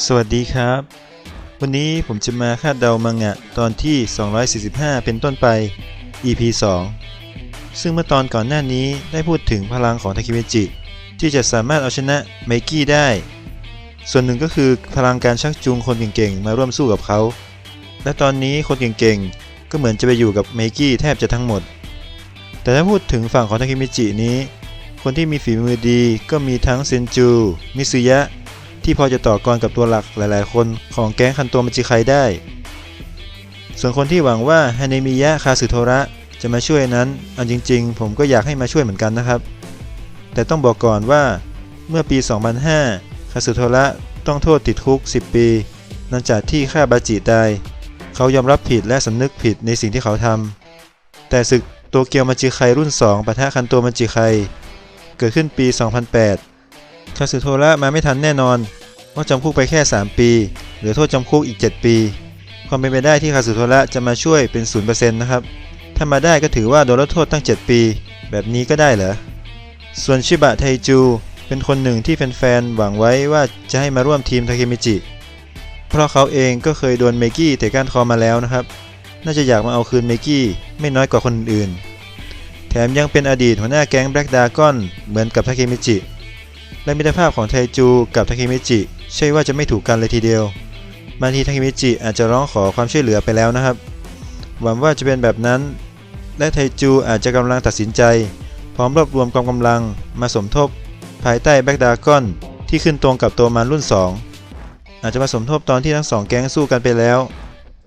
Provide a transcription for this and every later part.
สวัสดีครับ วันนี้ผมจะมาคาดเดามังงะตอนที่ 245 เป็นต้นไป EP 2 ซึ่งเมื่อตอนก่อนหน้านี้ได้พูดถึงพลังของทาคิเมจิ ที่จะสามารถเอาชนะไมกี้ได้ ส่วนหนึ่งก็คือพลังการชักจูงคนเก่งๆ มาร่วมสู้กับเขา และตอนนี้คนเก่งๆ ก็เหมือนจะไปอยู่กับไมกี้แทบจะทั้งหมด แต่ถ้าพูดถึงฝั่งของทาคิเมจินี้ คนที่มีฝีมือดีก็มีทั้งเซนจู มิซุยะ ที่พอจะต่อกรกับตัวหลักหลายๆ คนของแก๊งคันโตมัจิไคได้ ส่วนคนที่หวังว่าฮาเนมิยะคาสึโทระจะมาช่วยนั้นเอาจริง ๆ ผมก็อยากให้มาช่วยเหมือนกันนะครับ แต่ต้องบอกก่อนว่าเมื่อปี 2005 คาสึโทระต้องโทษติดคุก 10 ปีหลังจากที่ฆ่าบาจิตาย เขายอมรับผิดและสำนึกผิดในสิ่งที่เขาทำแต่ศึกโตเกียวมัจิไครุ่น 2ปะทะคันโตมัจิไคเกิดขึ้นปี 2008าสึโทระมาไม่ทันแน่นอนเพราะจำคุกไปแค่ 3 ปีหลือโทษจำคุกอีก 7 ปี ความเป็นไปได้ที่คาสึโทระจะมาช่วยเป็น0%นะครับถ้ามาได้ก็ถือว่าโดนลดโทษตั้ง 7 ปี แบบนี้ก็ได้เหรอส่วนชิบะไทจูเป็นคนหนึ่งที่แฟนๆหวังไว้ว่าจะให้มาร่วมทีมทาเคมิจิ เพราะเขาเองก็เคยโดนเมกี้เตะก้านคอมาแล้วนะครับ น่าจะอยากมาเอาคืนเมกี้ไม่น้อยกว่าคนอื่น แถมยังเป็นอดีตหัวหน้าแก๊งแบล็กดากอนเหมือนกับทาเคมิจิ และมิตรภาพของไทจูกับทาเคมิจิ ใช่ว่าจะไม่ถูกกันเลยทีเดียวบางทีทาเคมิจิอาจจะร้องขอความช่วยเหลือไปแล้วนะครับ หวังว่าจะเป็นแบบนั้น และไทจูอาจจะกำลังตัดสินใจ พร้อมรวบรวมกองกำลังมาสมทบ ภายใต้แบ็กดากอนที่ขึ้นตรงกับตัวมันรุ่น 2 อาจจะมาสมทบตอนที่ทั้งสองแก๊งสู้กันไปแล้ว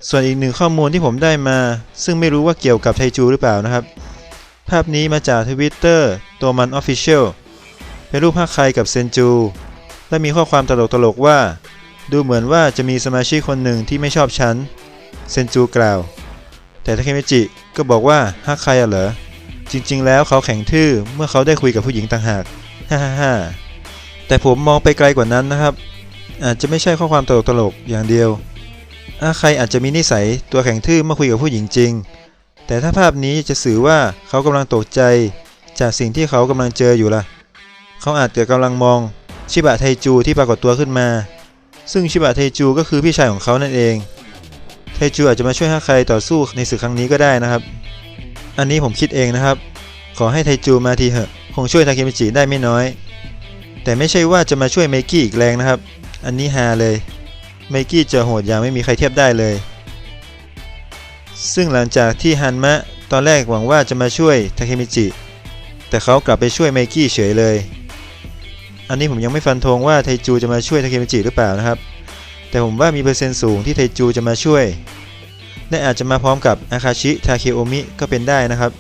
ส่วนอีกหนึ่งข้อมูลที่ผมได้มา ซึ่งไม่รู้ว่าเกี่ยวกับไทจูหรือเปล่านะครับ ภาพนี้มาจากทวิตเตอร์ตัวมัน Official เเป็นรูปภาคใครกับเซนจู และมีข้อความตลกๆว่า ดูเหมือนว่าจะมีสมาชิกคนหนึ่งที่ไม่ชอบฉัน เซนจูกล่าว แต่ทาเคมิจิก็บอกว่าฮักใครอะเหรอ จริงๆ แล้วเขาแข็งทื่อเมื่อเขาได้คุยกับผู้หญิงต่างหากฮ่าฮ่าฮ่าแต่ผมมองไปไกลกว่านั้นนะครับ อาจจะไม่ใช่ข้อความตลกๆอย่างเดียวอาใครอาจจะมีนิสัยตัวแข็งทื่อเมื่อคุยกับผู้หญิงจริง แต่ถ้าภาพนี้จะสื่อว่าเขากำลังตกใจ จากสิ่งที่เขากำลังเจออยู่ล่ะ เขาอาจจะกำลังมองชิบะไทจูที่ปรากฏตัวขึ้นมา ซึ่งชิบะไทจูก็คือพี่ชายของเขานั่นเอง ไทจูอาจจะมาช่วยฮาใครต่อสู้ในศึกครั้งนี้ก็ได้นะครับ อันนี้ผมคิดเองนะครับ ขอให้ไทจูมาทีเหอะ คงช่วยทาเคมิจิได้ไม่น้อย แต่ไม่ใช่ว่าจะมาช่วยเมกี้อีกแรงนะครับ อันนี้ฮาเลย เมกี้จะโหดอย่างไม่มีใครเทียบได้เลย ซึ่งหลังจากที่ฮันมะตอนแรกหวังว่าจะมาช่วยทาเคมิจิ แต่เขากลับไปช่วยเมกี้เฉยเลย อันนี้ผมยังไม่ฟันธงว่าไทจูจะมาช่วยทาเคมิจิหรือเปล่านะครับ แต่ผมว่ามีเปอร์เซ็นต์สูงที่ไทจูจะมาช่วย และอาจจะมาพร้อมกับอาคาชิทาเคโอมิก็เป็นได้นะครับ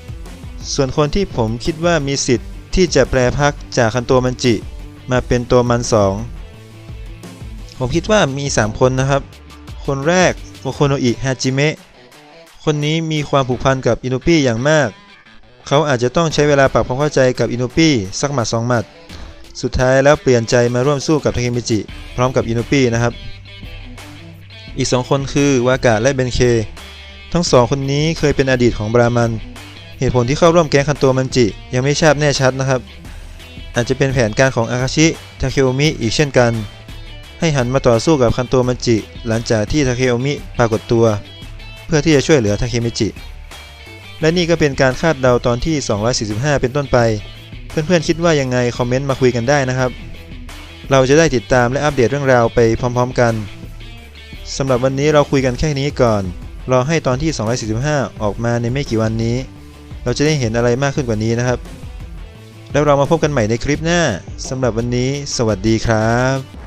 ส่วนคนที่ผมคิดว่ามีสิทธิ์ที่จะแปลพักจากคันโตมันจิ มาเป็นตัวมันสองผมคิดว่ามี 3 คนนะครับ คนแรกโอโคโนอิฮาจิเมะคนนี้มีความผูกพันกับอินุปิอย่างมาก เขาอาจจะต้องใช้เวลาปรับความเข้าใจกับอินุปิสักหมัดสองหมัด สุดท้ายแล้วเปลี่ยนใจมาร่วมสู้กับทาเคมิจิ พร้อมกับอินุปินะครับ อีกสองคนคือวากะและเบนเค ทั้งสองคนนี้เคยเป็นอดีตของบรามัน เหตุผลที่เข้าร่วมแก๊งคันโตมันจิ ยังไม่ทราบแน่ชัดนะครับ อาจจะเป็นแผนการของอาคาชิทาเคโอมิอีกเช่นกัน ให้หันมาต่อสู้กับคันโตมันจิ หลังจากที่ทาเคโอมิปรากฏตัว เพื่อที่จะช่วยเหลือทาเคมิจิและนี่ก็เป็นการคาดเดาตอนที่ 245 เป็นต้นไป เพื่อนๆคิดว่ายังไงคอมเมนต์มาคุยกันได้นะครับ เราจะได้ติดตามและอัปเดตเรื่องราวไปพร้อม ๆกันสำหรับวันนี้เราคุยกันแค่นี้ก่อน รอให้ตอนที่ 245 ออกมาในไม่กี่วันนี้ เราจะได้เห็นอะไรมากขึ้นกว่านี้นะครับ แล้วเรามาพบกันใหม่ในคลิปหน้าสำหรับวันนี้ สวัสดีครับ